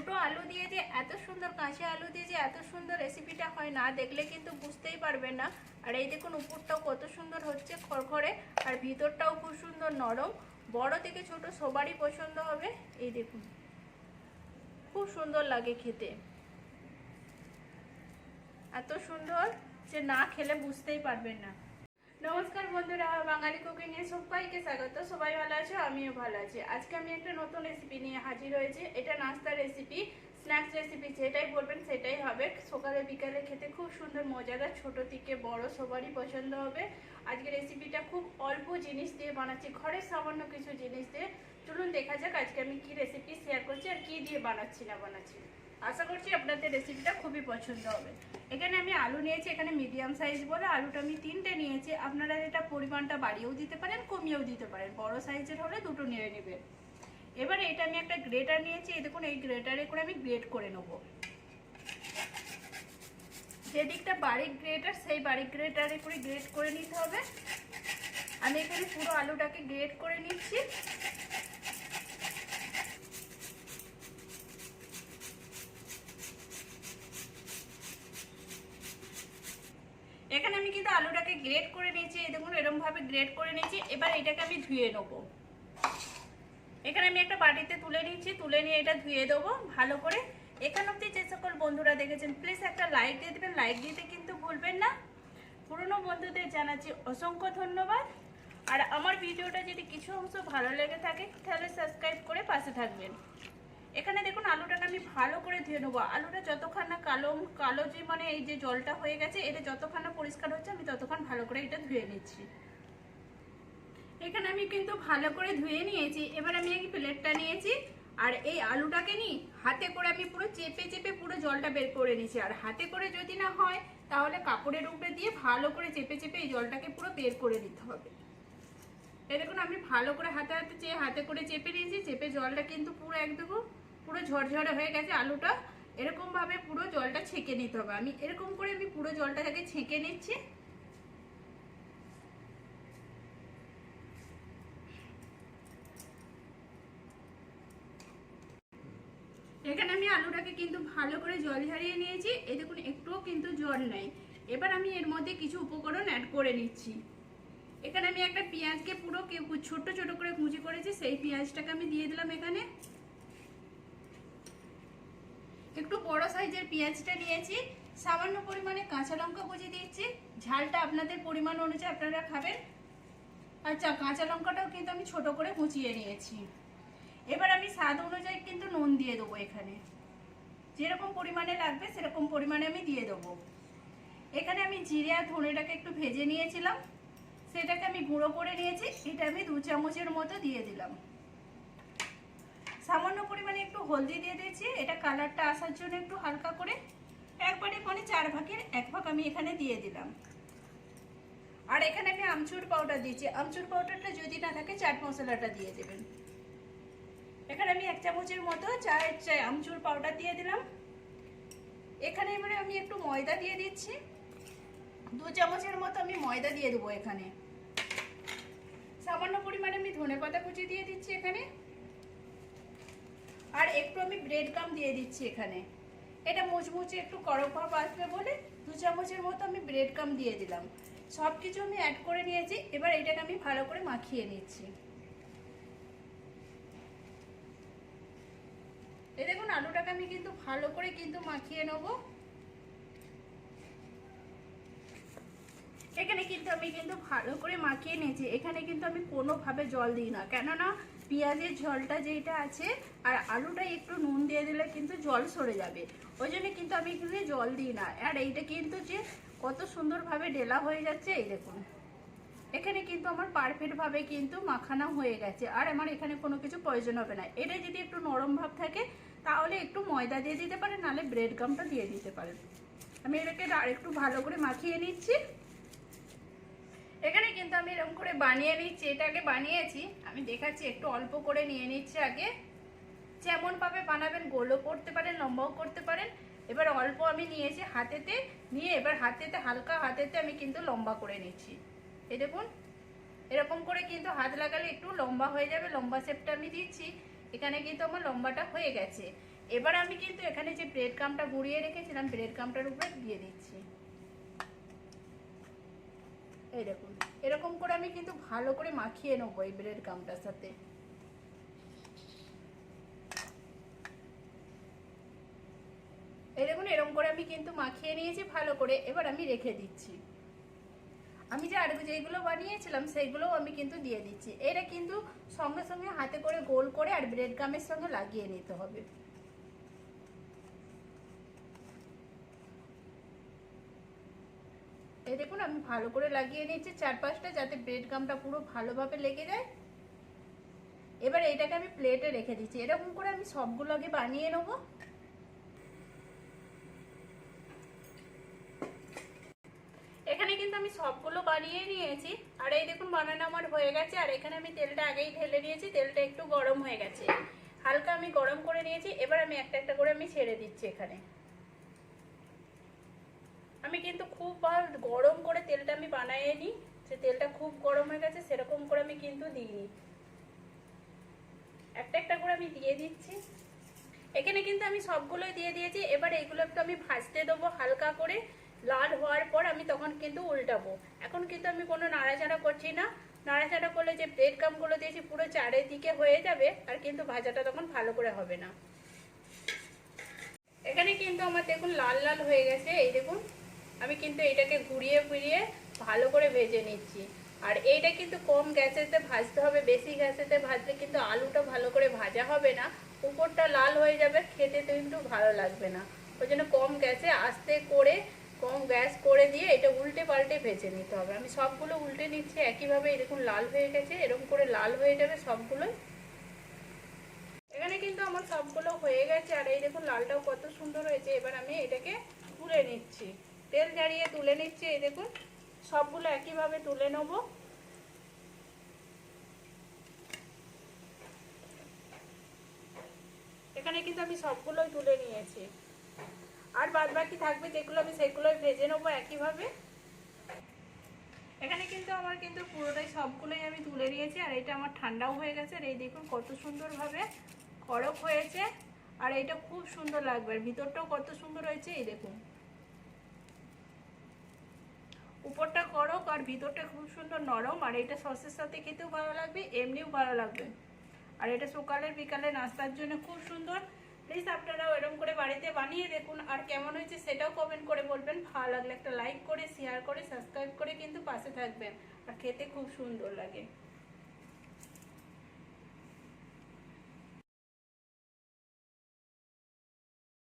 দুটো আলু দিয়ে যে এত সুন্দর কাঁচা আলু দিয়ে যে এত সুন্দর রেসিপিটা হয় না, দেখলে কিন্তু বুঝতেই পারবেন না। আর এই দেখুন, উপরটাও কত সুন্দর হচ্ছে খড়খড়ে, আর ভিতরটাও খুব সুন্দর নরম। বড় থেকে ছোট সবারই পছন্দ হবে। এই দেখুন, খুব সুন্দর লাগে খেতে। এত সুন্দর যে না খেলে বুঝতেই পারবেন না। নমস্কার বন্ধুরা, বাঙালি কুকিং এ সবাইকে স্বাগত। সবাই ভালো আছে? আমিও ভালো আছি। আজকে আমি একটা নতুন রেসিপি নিয়ে হাজির হয়েছি। এটা নাস্তার রেসিপি স্ন্যাক্স রেসিপি যেটাই বলবেন সেটাই হবে। সকালে, বিকালে খেতে খুব সুন্দর, মজাদার, ছোট থেকে বড়, সবারই পছন্দ হবে। আজকে রেসিপিটা খুব অল্প জিনিস দিয়ে বানাচ্ছি, ঘরের সামান্য কিছু জিনিস দিয়ে। চলুন দেখা যাক আজকে আমি কি রেসিপি শেয়ার করছি আর কি দিয়ে বানাচ্ছি না বানাচ্ছি। আশা করছি আপনাদের রেসিপিটা খুবই পছন্দ হবে। এখানে আমি আলু নিয়েছি, এখানে মিডিয়াম সাইজ বলে আলুটা আমি তিনটে নিয়েছি। আপনারা এটা পরিমাণটা বাড়িয়েও দিতে পারেন, কমিয়েও দিতে পারেন। বড় সাইজের হলে দুটো নিয়ে নেবেন। এবার এটা আমি একটা গ্রেটার নিয়েছি, এই দেখুন, এই গ্রেটারে করে আমি গ্রেট করে নেব। যে দিকটা বারিক গ্রেটার সেই বারিক গ্রেটারে করে গ্রেট করে নিতে হবে। আমি এখানে পুরো আলুটাকে গ্রেট করে নিচ্ছি এখানে আমি গ্রেট করে নিয়েছি, এই দেখুন এরকম ভাবে গ্রেট করে নিয়েছি, এবার এটাকে আমি ধুয়ে নেব। এখানে আমি একটা বাটিতে তুলে নিচ্ছি তুলে নিয়ে এটা ধুয়ে দেবো ভালো করে। এখান অব্দি যে সকল বন্ধুরা দেখেছেন প্লিজ একটা লাইক দিয়ে দেবেন লাইক দিতে কিন্তু ভুলবেন না। পুরনো বন্ধুদের জানাচ্ছি অসংখ্য ধন্যবাদ। আর আমার ভিডিওটা যদি কিছু অংশ ভালো লেগে থাকে, তাহলে সাবস্ক্রাইব করে পাশে থাকবেন। এখানে দেখুন, আলুটাকে আমি ভালো করে ধুয়ে নেব। আলুটা যতক্ষণ না কালো কালো যে মানে এই যে জলটা হয়ে গেছে, এটা যতক্ষণ না পরিষ্কার হচ্ছে, আমি ততক্ষণ ভালো করে এটা ধুয়ে নিচ্ছি। এখানে আমি কিন্তু ভালো করে ধুয়ে নিয়েছি। এবার আমি এই প্লেটটা নিয়েছি, আর এই আলুটাকে নি, হাতে করে আমি পুরো চেপে চেপে পুরো জলটা বের করে নিয়েছি। আর হাতে করে যদি না হয়, তাহলে কাপড়ের উপরে দিয়ে ভালো করে চেপে চেপে এই জলটাকে পুরো বের করে নিতে হবে। এই দেখুন, আমি ভালো করে হাতে হাতে চেয়ে হাতে করে চেপে নিয়েছি। চেপে জলটা কিন্তু পুরো একদম পুরো ঝরঝরে হয়ে গেছে আলুটা। এরকম ভাবে পুরো জলটা ছেঁকে নিতে হবে। আমি এরকম করে আমি পুরো জলটা জলটাকে ছেঁকে নিচ্ছি। এখানে আমি আলুটাকে কিন্তু ভালো করে জল ঝারিয়ে নিয়েছি। এই দেখুন, একটুও কিন্তু জল নাই। এবার আমি এর মধ্যে কিছু উপকরণ অ্যাড করে নিচ্ছি। এখানে আমি একটা পেঁয়াজকে পুরো ছোট ছোট করে কুচি করেছি। সেই পেঁয়াজটাকে আমি দিয়ে দিলাম এখানে। একটু বড় সাইজের পেঁয়াজটা নিয়েছি, সামান্য পরিমাণে কাঁচা লঙ্কা কুচি দিচ্ছি ঝালটা আপনাদের পরিমাণ অনুযায়ী আপনারা খাবেন। আচ্ছা কাঁচা লঙ্কাটাও কিন্তু আমি ছোট করে কুচিয়ে নিয়েছি। এবার আমি স্বাদ অনুযায়ী কিন্তু নুন দিয়ে দেবো এখানে। যেরকম পরিমাণে লাগবে, সেরকম পরিমাণে আমি দিয়ে দেবো। এখানে আমি জিরে আর ধনেটাকে একটু ভেজে নিয়েছিলাম। সেটাকে আমি গুঁড়ো করে নিয়েছি, এটা আমি দু চামচের মতো দিয়ে দিলাম। সামান্য পরিমাণে একটু হলদি দিয়ে দিয়েছি। এটা কালারটা আসার জন্য একটু হালকা করে একবারে মানে চার ভাগের এক ভাগ আমি এখানে দিয়ে দিলাম। আর এখানে আমি আমচুর পাউডার দিয়েছি। আমচুর পাউডারটা যদি না থাকে, চাট মশলাটা দিয়ে দেবেন। এখানে আমি এক চামচের মতো চায়ের চায় আমচুর পাউডার দিয়ে দিলাম। এখানে এবারে আমি একটু ময়দা দিয়ে দিচ্ছি। দু চামচের মতো আমি ময়দা দিয়ে দেবো এখানে। সামান্য পরিমাণে আমি ধনে পাতা কুচি দিয়ে দিচ্ছি আর একটু আমি ব্রেড কাম দিয়ে দিচ্ছি এখানে। এটা মুচমুচে একটু করক ভাব আসবে বলে দু চামচের মতো আমি ব্রেড কাম দিয়ে দিলাম। সব কিছু আমি অ্যাড করে নিয়েছি, এবার এটাকে আমি ভালো করে মাখিয়ে নিচ্ছি। এই দেখুন, আলুটাকে আমি কিন্তু ভালো করে কিন্তু মাখিয়ে নেব। এখানে কিন্তু আমি কিন্তু ভালো করে মাখিয়ে নিয়েছি। এখানে কিন্তু আমি কোনোভাবে জল দিই না। কেননা পেঁয়াজের জলটা যেটা আছে, আর আলুটা একটু নুন দিয়ে দিলে কিন্তু জল সরে যাবে। ওই জন্য কিন্তু আমি এখানে জল দিই না। আর এইটা কিন্তু যে কত সুন্দরভাবে ডেলা হয়ে যাচ্ছে, এই দেখুন। এখানে কিন্তু আমার পারফেক্টভাবে কিন্তু মাখানো হয়ে গেছে। আর আমার এখানে কোনো কিছু প্রয়োজন হবে না। এটা যদি একটু নরম ভাব থাকে, তাহলে একটু ময়দা দিয়ে দিতে পারেন, নাহলে ব্রেড গামটা দিয়ে দিতে পারেন। আমি এটাকে আর একটু ভালো করে মাখিয়ে নিচ্ছি। এখানে কিন্তু আমি এরকম করে বানিয়ে নিচ্ছি, এটাকে বানিয়েছি। আমি দেখাচ্ছি, একটু অল্প করে নিয়ে নিচ্ছি আগে। যেমন ভাবে বানাবেন, গোলও করতে পারেন, লম্বাও করতে পারেন। এবার অল্প আমি নিয়েছি হাতেতে, নিয়ে এবার হাতেতে, হালকা হাতেতে আমি কিন্তু লম্বা করে নিচ্ছি। এই দেখুন, এরকম করে কিন্তু হাত লাগালে একটু লম্বা হয়ে যাবে, লম্বা শেপটা আমি দিচ্ছি। এখানে কিন্তু আমার লম্বাটা হয়ে গেছে। এবার আমি কিন্তু এখানে যে ব্রেড কামটা গুঁড়িয়ে রেখেছিলাম ব্রেড কামটার উপরে দিয়ে দিচ্ছি। এই দেখুন এরকম করে আমি কিন্তু ভালো করে মাখিয়ে নেব এই ব্রেড কামটার সাথে। দেখুন, এরকম করে আমি কিন্তু মাখিয়ে নিয়েছি, ভালো করে। এবার আমি রেখে দিচ্ছি। আমি যে আর যেগুলো বানিয়েছিলাম, সেইগুলোও আমি কিন্তু দিয়ে দিচ্ছি। এটা কিন্তু সঙ্গে সঙ্গে হাতে করে গোল করে আর ব্রেড গামের সঙ্গে লাগিয়ে নিতে হবে। এই দেখুন, আমি ভালো করে লাগিয়ে নিয়েছি চার পাঁচটা যাতে ব্রেড গামটা পুরো ভালোভাবে লেগে যায়। এবার এটাকে আমি প্লেটে রেখে দিচ্ছি। এরকম করে আমি সবগুলো আগে বানিয়ে নেব। এখানে কিন্তু আমি সবগুলো বানিয়ে নিয়েছি। আর এই দেখুন, বানানো আমার হয়ে গেছে। আর এখানে আমি তেলটা আগেই ঢেলে নিয়েছি। তেলটা একটু গরম হয়ে গেছে। হালকা আমি গরম করে নিয়েছি। এবার আমি একটা একটা করে আমি ছেড়ে দিচ্ছি এখানে। আমি কিন্তু খুব ভালো গরম করে তেলটা আমি বানিয়ে নিই সে তেলটা খুব গরম হয়ে গেছে সেরকম করে আমি কিন্তু দিইনি। একটা একটা করে আমি দিয়ে দিচ্ছি। এখানে কিন্তু আমি সবগুলোই দিয়ে দিয়েছি, এবার এগুলো একটু আমি ভাজতে দেবো হালকা করে। লাল হওয়ার পর আমি তখন কিন্তু উল্টাবো। এখন কিন্তু আমি কোনো নাড়াচাড়া করছি না। নাড়াচাড়া করলে যে ব্রেড কামগুলো দিয়েছি পুরো চারিদিকে হয়ে যাবে, আর কিন্তু ভাজাটা তখন ভালো করে হবে না। এখানে কিন্তু আমার দেখুন লাল লাল হয়ে গেছে, এই দেখুন। আমি কিন্তু এটাকে ঘুরিয়ে ফিরিয়ে ভালো করে ভেজে নিচ্ছি। আর এইটা কিন্তু কম গ্যাসেতে ভাজতে হবে, বেশি গ্যাসেতে ভাজলে কিন্তু আলুটা ভালো করে ভাজা হবে না, উপরটা লাল হয়ে যাবে, খেতে তো কিন্তু ভালো লাগবে না। ওই জন্য কম গ্যাসে আস্তে করে, কম গ্যাস করে দিয়ে এটা উল্টে পাল্টে ভেজে নিতে হবে। আমি সবগুলো উল্টে নিচ্ছি, একইভাবে এরকম লাল হয়ে গেছে, এরকম করে লাল হয়ে যাবে সবগুলোই। এখানে কিন্তু আমার সবগুলো হয়ে গেছে, আর এই দেখুন লালটাও কত সুন্দর হয়েছে। এবার আমি এটাকে তুলে নিচ্ছি। তেল ঝাড়িয়ে তুলে নিচ্ছি, এই দেখুন, সবগুলো একইভাবে তুলে নেব। এখানে কিন্তু আমি সবগুলোই তুলে নিয়েছি। আর বাদ বাকি থাকবে যেগুলো আমি সেগুলোই ভেজে নেব একইভাবে। এখানে কিন্তু আমার কিন্তু পুরোটাই সবগুলোই আমি তুলে নিয়েছি, আর এটা আমার ঠান্ডাও হয়ে গেছে, আর এই দেখুন কত সুন্দরভাবে খড়ক হয়েছে, আর এটা খুব সুন্দর লাগবে, আর ভিতরটাও কত সুন্দর হয়েছে, এই দেখুন। উপরটা করক আর ভিতরটা খুব সুন্দর নরম, আর এটা সসের সাথে খেতেও ভালো লাগবে, এমনিও ভালো লাগবে। আর এটা সকালের, বিকালে নাস্তার জন্য খুব সুন্দর। প্লিজ আপনারাও এরকম করে বাড়িতে বানিয়ে দেখুন, আর কেমন হয়েছে সেটাও কমেন্ট করে বলবেন। ভালো লাগলে একটা লাইক করে শেয়ার করে সাবস্ক্রাইব করে কিন্তু পাশে থাকবেন, আর খেতে খুব সুন্দর লাগে।